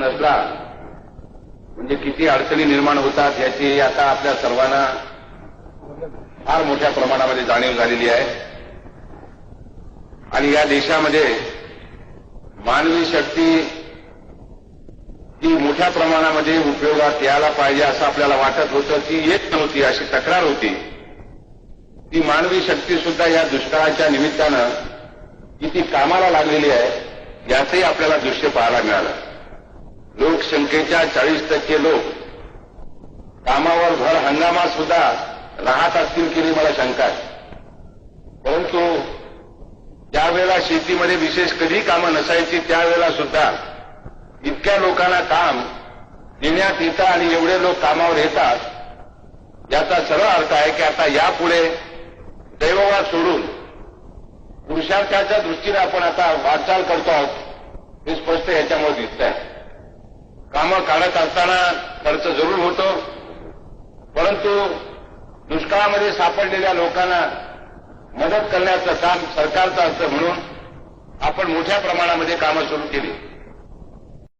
नसला म्हणजे किती अडचणी निर्माण होतात याची आता आपल्या सर्वांना फार मोठ्या प्रमाणामध्ये जाणीव झालेली आहे. आणि या देशामध्ये मानवी शक्ती ही मोठ्या प्रमाणामध्ये उपयोगात यायला पाहिजे असं आपल्याला वाटत होतं ती येत नव्हती अशी तक्रार होती. ती मानवी शक्ती सुद्धा या दुष्काळाच्या निमित्तानं किती कामाला लागलेली आहे याचंही आपल्याला दृश्य पाहायला मिळालं. लोकसंख्येच्या चाळीस टक्के लोक कामावर भर हंगामात सुद्धा राहत असतील की नाही मला शंका आहे. परंतु ज्यावेळेला शेतीमध्ये विशेष कधी कामं नसायची त्यावेळेला सुद्धा इतक्या लोकांना काम देण्यात येतं आणि एवढे लोक कामावर येतात याचा सरळ अर्थ आहे की आता यापुढे दैववाद सोडून पुरुषार्थाच्या दृष्टीने आपण आता वाटचाल करतो आहोत हे स्पष्ट याच्यामुळे दिसत आहे कामं काढत असताना खर्च जरूर होतो. परंतु दुष्काळामध्ये सापडलेल्या लोकांना मदत करण्याचं काम सरकारचं असतं म्हणून आपण मोठ्या प्रमाणामध्ये कामं सुरू केली.